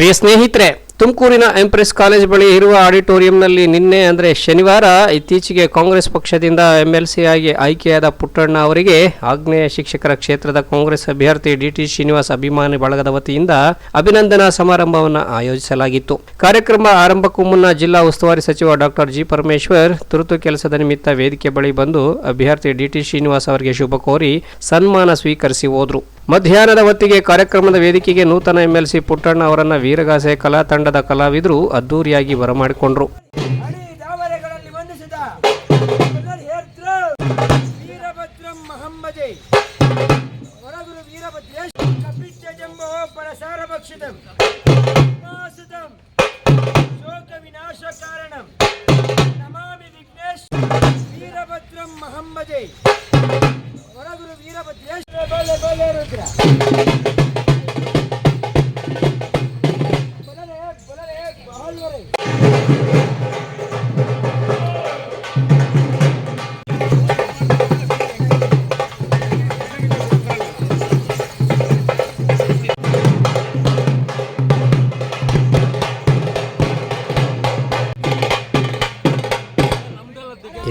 ಪ್ರಿಯ ಸ್ನೇಹಿತರೆ ತುಮಕೂರಿನ empress college ಬಳಿ ಇರುವ ಆಡಿಟೋರಿಯಂನಲ್ಲಿ ನಿನ್ನೆ ಅಂದರೆ ಶನಿವಾರ ಇತ್ತೀಚೆಗೆ ಕಾಂಗ್ರೆಸ್ ಪಕ್ಷದಿಂದ ಎಂಎಲ್ಸಿ ಆಗಿ ಆಯ್ಕೆಯಾದ ಪುಟ್ಟಣ್ಣ ಅವರಿಗೆ ಆಗ್ನೇಯ ಶಿಕ್ಷಕರ ಕ್ಷೇತ್ರದ ಕಾಂಗ್ರೆಸ್ ಅಭ್ಯರ್ಥಿ ಡಿಟಿ ಶ್ರೀನಿವಾಸ್ ಅಭಿಮಾನಿ ಬಳಗದ ವತಿಯಿಂದ ಅಭಿನಂದನಾ ಸಮಾರಂಭವನ್ನು ಆಯೋಜಿಸಲಾಗಿತ್ತು. ಕಾರ್ಯಕ್ರಮ ಆರಂಭಕ್ಕೂ ಮುನ್ನ ಜಿಲ್ಲಾ ಉಸ್ತುವಾರಿ ಸಚಿವ ಡಾಕ್ಟರ್ ಜಿ ಪರಮೇಶ್ವರ್ ತುರ್ತು ಕೆಲಸದ ನಿಮಿತ್ತ ವೇದಿಕೆ ಬಳಿ ಬಂದು ಅಭ್ಯರ್ಥಿ ಡಿಟಿ ಶ್ರೀನಿವಾಸ್ ಅವರಿಗೆ ಶುಭ ಕೋರಿ ಸನ್ಮಾನ ಸ್ವೀಕರಿಸಿ ಹೋದರು. ಮಧ್ಯಾಹ್ನದ ಹೊತ್ತಿಗೆ ಕಾರ್ಯಕ್ರಮದ ವೇದಿಕೆಗೆ ನೂತನ ಎಂಎಲ್ಸಿ ಪುಟ್ಟಣ್ಣ ಅವರನ್ನು ವೀರಗಾಸೆ ಕಲಾ ತಂಡದ ಕಲಾವಿದರು ಅದ್ದೂರಿಯಾಗಿ ಬರಮಾಡಿಕೊಂಡ್ರು. ವೀರಭದ್ರೇಶ್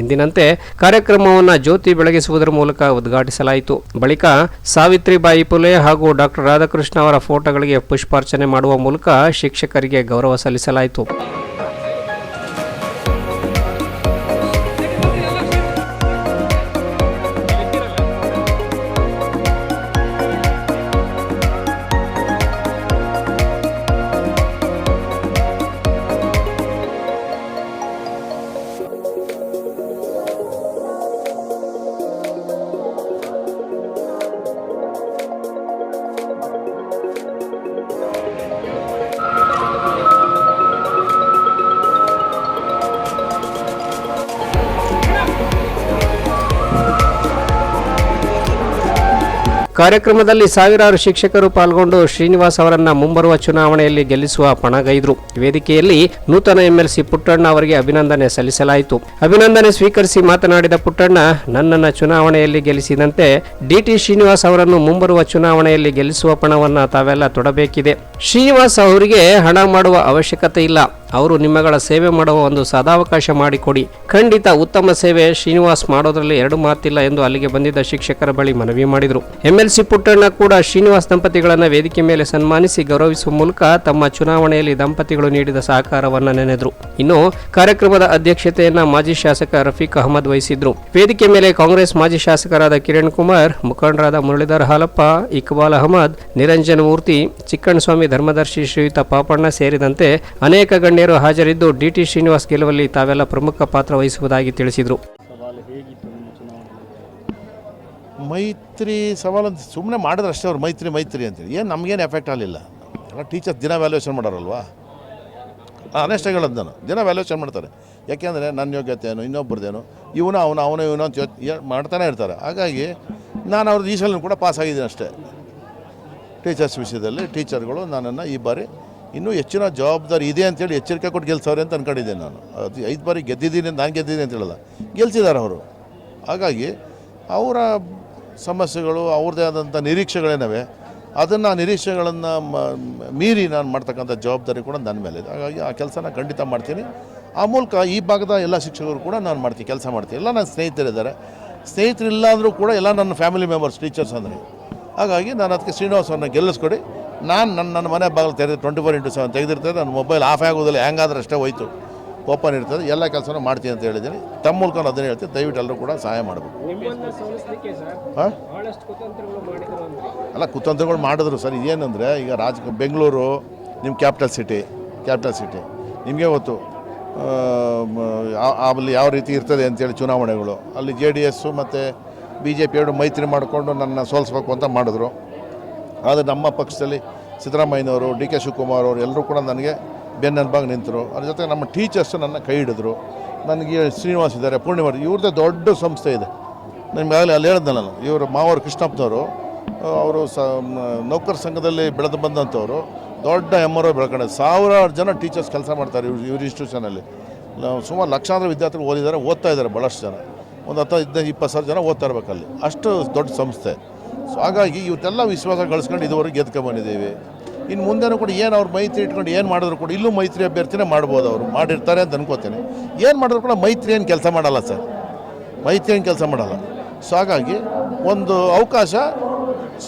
ಎಂದಿನಂತೆ ಕಾರ್ಯಕ್ರಮವನ್ನು ಜ್ಯೋತಿ ಬೆಳಗಿಸುವುದರ ಮೂಲಕ ಉದ್ಘಾಟಿಸಲಾಯಿತು. ಬಳಿಕ ಸಾವಿತ್ರಿಬಾಯಿ ಪುಲೆ ಹಾಗೂ ಡಾಕ್ಟರ್ ರಾಧಾಕೃಷ್ಣ ಅವರ ಫೋಟೋಗಳಿಗೆ ಪುಷ್ಪಾರ್ಚನೆ ಮಾಡುವ ಮೂಲಕ ಶಿಕ್ಷಕರಿಗೆ ಗೌರವ ಸಲ್ಲಿಸಲಾಯಿತು. ಕಾರ್ಯಕ್ರಮದಲ್ಲಿ ಸಾವಿರಾರು ಶಿಕ್ಷಕರು ಪಾಲ್ಗೊಂಡು ಶ್ರೀನಿವಾಸ್ ಅವರನ್ನು ಮುಂಬರುವ ಚುನಾವಣೆಯಲ್ಲಿ ಗೆಲ್ಲಿಸುವ ಪಣಗೈದ್ರು ವೇದಿಕೆಯಲ್ಲಿ ನೂತನ ಎಂಎಲ್ಸಿ ಪುಟ್ಟಣ್ಣ ಅವರಿಗೆ ಅಭಿನಂದನೆ ಸಲ್ಲಿಸಲಾಯಿತು. ಅಭಿನಂದನೆ ಸ್ವೀಕರಿಸಿ ಮಾತನಾಡಿದ ಪುಟ್ಟಣ್ಣ, ನನ್ನನ್ನ ಚುನಾವಣೆಯಲ್ಲಿ ಗೆಲ್ಲಿಸಿದಂತೆ ಡಿಟಿ ಶ್ರೀನಿವಾಸ್ ಅವರನ್ನು ಮುಂಬರುವ ಚುನಾವಣೆಯಲ್ಲಿ ಗೆಲ್ಲಿಸುವ ಪಣವನ್ನು ತಾವೆಲ್ಲ ತೊಡಬೇಕಿದೆ. ಶ್ರೀನಿವಾಸ್ ಅವರಿಗೆ ಹಣ ಮಾಡುವ ಅವಶ್ಯಕತೆ ಇಲ್ಲ. ಅವರು ನಿಮ್ಮಗಳ ಸೇವೆ ಮಾಡುವ ಒಂದು ಸದಾವಕಾಶ ಮಾಡಿಕೊಡಿ. ಖಂಡಿತ ಉತ್ತಮ ಸೇವೆ ಶ್ರೀನಿವಾಸ್ ಮಾಡೋದ್ರಲ್ಲಿ ಎರಡು ಮಾತಿಲ್ಲ ಎಂದು ಅಲ್ಲಿಗೆ ಬಂದಿದ್ದ ಶಿಕ್ಷಕರ ಬಳಿ ಮನವಿ ಮಾಡಿದರು. ಎಂಎಲ್ಸಿ ಪುಟ್ಟಣ್ಣ ಕೂಡ ಶ್ರೀನಿವಾಸ್ ದಂಪತಿಗಳನ್ನ ವೇದಿಕೆ ಮೇಲೆ ಸನ್ಮಾನಿಸಿ ಗೌರವಿಸುವ ಮೂಲಕ ತಮ್ಮ ಚುನಾವಣೆಯಲ್ಲಿ ದಂಪತಿಗಳು ನೀಡಿದ ಸಹಕಾರವನ್ನು ನೆನೆದರು. ಇನ್ನು ಕಾರ್ಯಕ್ರಮದ ಅಧ್ಯಕ್ಷತೆಯನ್ನ ಮಾಜಿ ಶಾಸಕ ರಫೀಕ್ ಅಹಮದ್ ವಹಿಸಿದ್ರು. ವೇದಿಕೆ ಮೇಲೆ ಕಾಂಗ್ರೆಸ್ ಮಾಜಿ ಶಾಸಕರಾದ ಕಿರಣ್ ಕುಮಾರ್, ಮುಖಂಡರಾದ ಮುರಳೀಧರ್ ಹಾಲಪ್ಪ, ಇಕ್ಬಾಲ್ ಅಹಮದ್, ನಿರಂಜನ್ ಮೂರ್ತಿ ಚಿಕ್ಕಣ್ಣಸ್ವಾಮಿ ಧರ್ಮದರ್ಶಿ ಶ್ರೀಯುತ ಪಾಪಣ್ಣ ಸೇರಿದಂತೆ ಅನೇಕ ಗಣ್ಯರು ಹಾಜರಿದ್ದು ಡಿಟಿ ಶ್ರೀನಿವಾಸ್ ಗೆಲುವಲ್ಲಿ ತಾವೆಲ್ಲ ಪ್ರಮುಖ ಪಾತ್ರ ವಹಿಸುವುದಾಗಿ ತಿಳಿಸಿದರು. ಮೈತ್ರಿ ಸವಾಲಂತ ಸುಮ್ಮನೆ ಮಾಡಿದ್ರೆ ಅಷ್ಟೇ ಅವ್ರು, ಮೈತ್ರಿ ಮೈತ್ರಿ ಅಂತೇಳಿ. ಏನು ನಮಗೇನು ಎಫೆಕ್ಟ್ ಆಗಲಿಲ್ಲ. ಎಲ್ಲ ಟೀಚರ್ಸ್ ದಿನ ವ್ಯಾಲ್ಯೂಯೇಷನ್ ಮಾಡೋರಲ್ವಾ? ಅನೆಸ್ಟಾಗಿ ಹೇಳೋದು ನಾನು. ದಿನ ವ್ಯಾಲ್ಯೂಯೇಷನ್ ಮಾಡ್ತಾರೆ. ಯಾಕೆಂದರೆ ನನ್ನ ಯೋಗ್ಯತೆ ಏನು ಇನ್ನೊಬ್ಬರದೇನು ಇವನು, ಅವನು ಅವನು, ಇವನು ಅಂತ ಮಾಡ್ತಾನೆ ಇರ್ತಾರೆ. ಹಾಗಾಗಿ ನಾನು ಅವ್ರದ್ದು ಈ ಸಲ ಕೂಡ ಪಾಸ್ ಆಗಿದ್ದೀನಿ ಅಷ್ಟೇ. ಟೀಚರ್ಸ್ ವಿಷಯದಲ್ಲಿ ಟೀಚರ್ಗಳು ನನ್ನನ್ನು ಈ ಬಾರಿ ಇನ್ನೂ ಹೆಚ್ಚಿನ ಜವಾಬ್ದಾರಿ ಇದೆ ಅಂತೇಳಿ ಎಚ್ಚರಿಕೆ ಕೊಟ್ಟು ಗೆಲ್ಸವ್ರೆ ಅಂತ ಅಂದ್ಕೊಂಡಿದ್ದೇನೆ ನಾನು. ಅದು ಐದು ಬಾರಿ ಗೆದ್ದಿದ್ದೀನಿ ನಾನು ಗೆದ್ದಿದ್ದೀನಿ ಅಂತ ಹೇಳಲ್ಲ. ಗೆಲ್ಸಿದ್ದಾರೆ ಅವರು. ಹಾಗಾಗಿ ಅವರ ಸಮಸ್ಯೆಗಳು, ಅವ್ರದ್ದೇ ಆದಂಥ ನಿರೀಕ್ಷೆಗಳೇನವೆ, ಅದನ್ನು ನಿರೀಕ್ಷೆಗಳನ್ನು ಮೀರಿ ನಾನು ಮಾಡ್ತಕ್ಕಂಥ ಜವಾಬ್ದಾರಿ ಕೂಡ ನನ್ನ ಮೇಲೆ ಇದೆ ಹಾಗಾಗಿ ಆ ಕೆಲಸನ ಖಂಡಿತ ಮಾಡ್ತೀನಿ. ಆ ಮೂಲಕ ಈ ಭಾಗದ ಎಲ್ಲ ಶಿಕ್ಷಕರು ಕೂಡ ನಾನು ಮಾಡ್ತೀನಿ, ಕೆಲಸ ಮಾಡ್ತೀನಿ. ಎಲ್ಲ ನನ್ನ ಸ್ನೇಹಿತರಿದ್ದಾರೆ. ಸ್ನೇಹಿತರಿಲ್ಲ ಅಂದರೂ ಕೂಡ ಎಲ್ಲ ನನ್ನ ಫ್ಯಾಮಿಲಿ ಮೆಂಬರ್ಸ್ ಟೀಚರ್ಸ್ ಅಂದರೆ. ಹಾಗಾಗಿ ನಾನು ಅದಕ್ಕೆ ಶ್ರೀನಿವಾಸ್ ಅವ್ರನ್ನ ಗೆಲ್ಲಿಸ್ಕೊಡಿ. ನಾನು ನನ್ನ ನನ್ನ ಮನೆ ಬಾಗಿಲು ತೆರೆದು ಟ್ವೆಂಟಿ ಫೋರ್ ಇಂಟು ಸೆವೆನ್ ತೆಗೆದಿರ್ತದೆ ನನ್ನ ಮೊಬೈಲ್ ಆಫ್ ಆಗೋದಿಲ್ಲ ಹ್ಯಾಂಗಾದ್ರೆ ಅಷ್ಟೇ ಹೋಯ್ತು. ಓಪನ್ ಇರ್ತದೆ ಎಲ್ಲ ಕೆಲಸನೂ ಮಾಡ್ತೀನಿ ಅಂತ ಹೇಳಿದ್ದೀನಿ. ತಮ್ಮ ಮೂಲಕ ನಾನು ಅದನ್ನೇ ಹೇಳ್ತೀನಿ ದಯವಿಟ್ಟು ಎಲ್ಲರೂ ಕೂಡ ಸಹಾಯ ಮಾಡಬೇಕು. ಹಾಂ? ಅಲ್ಲ ಕುತಂತ್ರಗಳು ಮಾಡಿದ್ರು ಸರ್ ಇದೇನಂದರೆ ಈಗ ರಾಜ ಬೆಂಗಳೂರು ನಿಮ್ಮ ಕ್ಯಾಪಿಟಲ್ ಸಿಟಿ ಕ್ಯಾಪಿಟಲ್ ಸಿಟಿ ನಿಮಗೆ ಗೊತ್ತು ಅಲ್ಲಿ ಯಾವ ರೀತಿ ಇರ್ತದೆ ಅಂತೇಳಿ ಚುನಾವಣೆಗಳು. ಅಲ್ಲಿ ಜೆ ಡಿ ಎಸ್ಸು ಮತ್ತು ಬಿ ಜೆ ಪಿಯವರು ಮೈತ್ರಿ ಮಾಡಿಕೊಂಡು ನನ್ನ ಸೋಲಿಸ್ಬೇಕು ಅಂತ ಮಾಡಿದ್ರು. ಆದರೆ ನಮ್ಮ ಪಕ್ಷದಲ್ಲಿ ಸಿದ್ದರಾಮಯ್ಯನವರು, ಡಿ ಕೆ ಶಿವಕುಮಾರ್ ಅವರು ಎಲ್ಲರೂ ಕೂಡ ನನಗೆ ಬೆನ್ನೆಲುಬಾಗಿ ನಿಂತರು. ಅದ್ರ ಜೊತೆಗೆ ನಮ್ಮ ಟೀಚರ್ಸು ನನ್ನ ಕೈ ಹಿಡಿದ್ರು. ನನಗೆ ಶ್ರೀನಿವಾಸ್ ಇದ್ದಾರೆ, ಪೂರ್ಣಿಮಾ ಇವ್ರದ್ದೇ ದೊಡ್ಡ ಸಂಸ್ಥೆ ಇದೆ. ನಿಮ್ಗಾಗಲೇ ಅಲ್ಲಿ ಹೇಳಿದ್ನಲ್ಲ ನಾನು, ಇವರು ಮಾವರು ಕೃಷ್ಣಪ್ಪನವರು, ಅವರು ಸ ನೌಕರ ಸಂಘದಲ್ಲಿ ಬೆಳೆದು ಬಂದಂಥವರು. ದೊಡ್ಡ ಎಮ್ಮರೋ ಬೆಳ್ಕೊಂಡು. ಸಾವಿರಾರು ಜನ ಟೀಚರ್ಸ್ ಕೆಲಸ ಮಾಡ್ತಾರೆ ಇವ್ರ ಇವ್ರ ಇನ್ಸ್ಟಿಟ್ಯೂಷನಲ್ಲಿ ಸುಮಾರು ಲಕ್ಷಾಂತರ ವಿದ್ಯಾರ್ಥಿಗಳು ಓದಿದ್ದಾರೆ, ಓದ್ತಾ ಇದ್ದಾರೆ ಭಾಳಷ್ಟು ಜನ. ಒಂದು ಹತ್ತು ಹದಿನೈದು ಇಪ್ಪತ್ತು ಸಾವಿರ ಜನ ಓದ್ತಾ ಇರಬೇಕಲ್ಲಿ. ಅಷ್ಟು ದೊಡ್ಡ ಸಂಸ್ಥೆ. ಸೊ ಹಾಗಾಗಿ ಇವತ್ತೆಲ್ಲ ವಿಶ್ವಾಸ ಗಳಿಸ್ಕೊಂಡು ಇದುವರೆಗೆ ಗೆದ್ಕೊಂಬಂದಿದ್ದೀವಿ ಇನ್ನು ಮುಂದೆನೂ ಕೂಡ ಏನು ಅವ್ರು ಮೈತ್ರಿ ಇಟ್ಕೊಂಡು ಏನು ಮಾಡಿದ್ರು ಕೂಡ ಇಲ್ಲೂ ಮೈತ್ರಿ ಅಭ್ಯರ್ಥಿನೇ ಮಾಡ್ಬೋದು ಅವರು. ಮಾಡಿರ್ತಾರೆ ಅಂತ ಅನ್ಕೋತೇನೆ. ಏನು ಮಾಡಿದ್ರು ಕೂಡ ಮೈತ್ರಿ ಏನು ಕೆಲಸ ಮಾಡಲ್ಲ ಸರ್. ಮೈತ್ರಿ ಏನು ಕೆಲಸ ಮಾಡಲ್ಲ. ಸೊ ಹಾಗಾಗಿ ಒಂದು ಅವಕಾಶ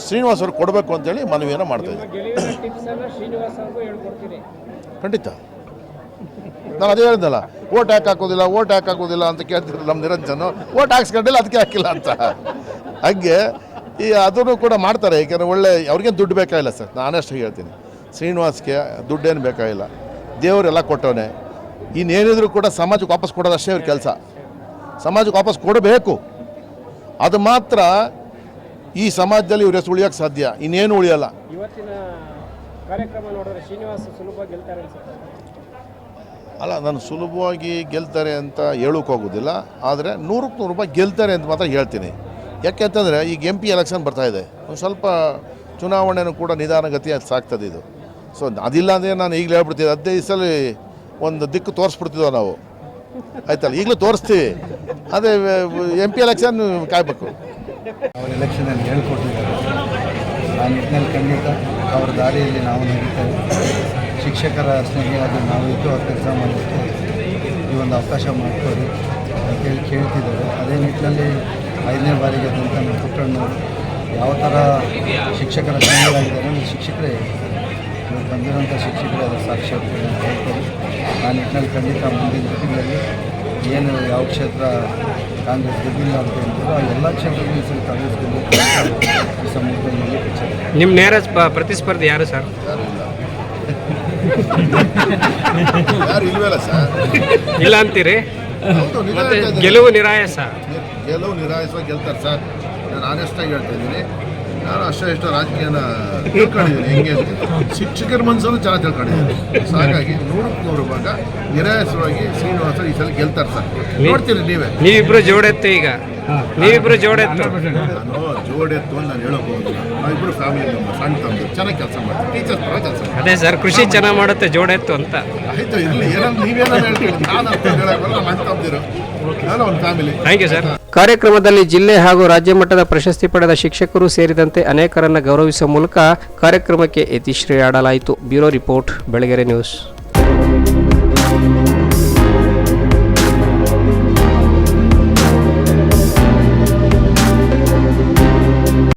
ಶ್ರೀನಿವಾಸ್ ಅವ್ರಿಗೆ ಕೊಡಬೇಕು ಅಂತೇಳಿ ಮನವಿಯನ್ನು ಮಾಡ್ತಾಯಿದ್ದೀನಿ ಖಂಡಿತ. ನಾನು ಅದೇ ಹೇಳಿದ್ನಲ್ಲ ಓಟ್ ಯಾಕೆ ಹಾಕೋದಿಲ್ಲ ಓಟ್ ಯಾಕೆ ಹಾಕೋದಿಲ್ಲ ಅಂತ ಕೇಳ್ತಿದ್ರು ನಮ್ಮ ನಿರಂಜನ್ ಓಟ್ ಹಾಕ್ಸ್ಕೊಂಡಿಲ್ಲ, ಅದಕ್ಕೆ ಹಾಕಿಲ್ಲ ಅಂತ. ಹಾಗೆ ಈ ಅದನ್ನು ಕೂಡ ಮಾಡ್ತಾರೆ ಏಕೆಂದರೆ ಒಳ್ಳೆ ಅವ್ರಿಗೇನು ದುಡ್ಡು ಬೇಕಾಗಿಲ್ಲ ಸರ್. ನಾನಷ್ಟು ಹೇಳ್ತೀನಿ. ಶ್ರೀನಿವಾಸ್ಗೆ ದುಡ್ಡೇನು ಬೇಕಾಗಿಲ್ಲ. ದೇವರೆಲ್ಲ ಕೊಟ್ಟವನೇ. ಇನ್ನೇನಿದ್ರು ಕೂಡ ಸಮಾಜಕ್ಕೆ ವಾಪಸ್ ಕೊಡೋದಷ್ಟೇ ಅವ್ರ ಕೆಲಸ. ಸಮಾಜಕ್ಕೆ ವಾಪಸ್ ಕೊಡಬೇಕು. ಅದು ಮಾತ್ರ ಈ ಸಮಾಜದಲ್ಲಿ ಇವ್ರ ಹೆಸರು ಉಳಿಯೋಕ್ಕೆ ಸಾಧ್ಯ. ಇನ್ನೇನು ಉಳಿಯಲ್ಲ. ಇವತ್ತಿನ ಕಾರ್ಯಕ್ರಮ ನೋಡಿದ್ರೆ ಶ್ರೀನಿವಾಸ್ ಸುಲಭವಾಗಿ ಗೆಲ್ತಾರೆ ಅನ್ಸುತ್ತೆ. ಅಲ್ಲ ನಾನು ಸುಲಭವಾಗಿ ಗೆಲ್ತಾರೆ ಅಂತ ಹೇಳೋಕ್ಕೋಗೋದಿಲ್ಲ ಆದರೆ ನೂರಕ್ಕೆ ನೂರು ರೂಪಾಯಿ ಗೆಲ್ತಾರೆ ಅಂತ ಮಾತ್ರ ಹೇಳ್ತೀನಿ. ಯಾಕೆಂತಂದರೆ ಈಗ ಎಂ ಪಿ ಎಲೆಕ್ಷನ್ ಬರ್ತಾ ಇದೆ. ಒಂದು ಸ್ವಲ್ಪ ಚುನಾವಣೆನೂ ಕೂಡ ನಿಧಾನಗತಿ ಅದು ಸಾಕ್ತದೆ ಇದು. ಸೊ ಅದಿಲ್ಲ ಅಂದರೆ ನಾನು ಈಗಲೇ ಹೇಳ್ಬಿಡ್ತೀವಿ ಈ ಸಲ ಒಂದು ದಿಕ್ಕು ತೋರಿಸ್ಬಿಡ್ತಿದ್ದೋ ನಾವು. ಆಯ್ತಲ್ಲ? ಈಗಲೂ ತೋರಿಸ್ತೀವಿ. ಅದೇ ಎಂ ಪಿ ಎಲೆಕ್ಷನ್ ಕಾಯ್ಬೇಕು. ಅವ್ರ ಎಲೆಕ್ಷನಲ್ಲಿ ಹೇಳ್ಕೊಟ್ಟಿದ್ದಾರೆ. ಆ ನಿಟ್ಟಿನಲ್ಲಿ ಖಂಡಿತ ಅವ್ರ ದಾರಿಯಲ್ಲಿ ನಾವು ನಡೀತೇವೆ. ಶಿಕ್ಷಕರ ಸ್ನೇಹಿಯಾಗಿ ನಾವು ಇದ್ದು ಅವ್ರ ಕೆಲಸ ಮಾಡಲಿಕ್ಕೆ ಈ ಒಂದು ಅವಕಾಶ ಮಾಡಿಕೊಡಿ ಅಂತೇಳಿ ಕೇಳ್ತಿದ್ದಾರೆ. ಅದೇ ನಿಟ್ಟಿನಲ್ಲಿ ಐದನೇ ಬಾರಿಗೆ ಆದಂಥ ನಮ್ಮ ಯಾವ ಥರ ಶಿಕ್ಷಕರ ಶಿಕ್ಷಕರೆ ಅಂದರೆ ಶಿಕ್ಷಕರೇ ಇವರು ಬಂದಿರೋಂಥ ಶಿಕ್ಷಕರೇ ಅದರ ಸಾಕ್ಷಿ ಅಂತ ಹೇಳಿ ಹೇಳ್ತಾರೆ ಆ ನಿಟ್ಟಿನಲ್ಲಿ ಖಂಡಿತ ಮುಂದಿನ ದಿನಗಳಲ್ಲಿ ಏನು ಯಾವ ಕ್ಷೇತ್ರ ಕಾಂಗ್ರೆಸ್ ಗೆದ್ದಿಲ್ಲ ಅಂತ ಹೇಳ್ತಾರೋ ಆ ಎಲ್ಲ ಕ್ಷೇತ್ರದಲ್ಲಿ ಈ ಸಲ ಕಾಂಗ್ರೆಸ್ ಗೆದ್ದು ಈ ಸಮುದ್ರದಲ್ಲಿ ನಿಮ್ಮ ನೇರ ಸ್ಪ- ಪ್ರತಿಸ್ಪರ್ಧಿ ಯಾರು ಸರ್? ಯಾರು ಇಲ್ವಲ್ಲ ಸರ್? ಇಲ್ಲ ಅಂತೀರಿ? ಗೆಲುವು ನಿರಾಯಸ ಗೆಲುವು ನಿರಾಯಿಸುವ ಗೆಲ್ತಾರೆ ಸರ್. ನಾನು ಆನೆಸ್ಟಾಗಿ ಹೇಳ್ತಾ ಇದ್ದೀನಿ. ನಾನು ಅಷ್ಟೋ ಎಷ್ಟೋ ರಾಜಕೀಯನ ತಿಳ್ಕೊಂಡಿದ್ದೀನಿ. ಹೆಂಗೆ ಅಂತ. ಶಿಕ್ಷಕರ ಮನಸ್ಸನ್ನು ಚೆನ್ನಾಗಿ ತಿಳ್ಕೊಂಡಿದ್ದೀನಿ. ಹಾಗಾಗಿ ನೂರಕ್ಕೆ ನೂರು ಭಾಗ ನಿರಾಯಸವಾಗಿ ಶ್ರೀನಿವಾಸ ಈ ಸಲ ಗೆಲ್ತಾರೆ ಸರ್. ನೋಡ್ತೀರಿ ನೀವೇ. ನೀವಿಬ್ರು ಜೋಡೆತ್ತು ಈಗ. ನೀವಿಬ್ರು ಜೋಡೆತ್ತು. ನಾನು ಜೋಡೆತ್ತು ಅಂತ ನಾನು ಹೇಳಬಹುದು. ನಾವಿಬ್ರು ಫ್ಯಾಮಿಲಿ ಮೆಂಬರ್ ಸಣ್ಣ ತಂದು. ಚೆನ್ನಾಗಿ ಕೆಲಸ ಮಾಡ್ತೀವಿ. ಟೀಚರ್ಸ್ ಪರ ಕೆಲಸ ಮಾಡ್ತೀವಿ. ಅದೇ ಸರ್ ಕೃಷಿ ಚೆನ್ನಾಗಿ ಮಾಡುತ್ತೆ ಜೋಡೆತ್ತು ಅಂತ. ಆಯಿತು ಇರಲಿ. ಏನಾದ್ರು ನೀವೇನಾದ್ರು ಹೇಳ್ತೀರಿ? ನಾನು ಅಂತ ಹೇಳೋಕೆ ನಮ್ಮ ಅಣ್ಣ ತಮ್ಮದಿರು. ನಾನು ಒಂದು ಫ್ಯಾಮಿಲಿ ಥ್ಯಾಂಕ್ ಯು ಸರ್ ಕಾರ್ಯಕ್ರಮದಲ್ಲಿ ಜಿಲ್ಲೆ ಹಾಗೂ ರಾಜ್ಯ ಮಟ್ಟದ ಪ್ರಶಸ್ತಿ ಪಡೆದ ಶಿಕ್ಷಕರು ಸೇರಿದಂತೆ ಅನೇಕರನ್ನು ಗೌರವಿಸುವ ಮೂಲಕ ಕಾರ್ಯಕ್ರಮಕ್ಕೆ ಯತಿಶ್ರೀ ಆಡಲಾಯಿತು ಬ್ಯೂರೋ ರಿಪೋರ್ಟ್, ಬೆಳಗೆರೆ ನ್ಯೂಸ್.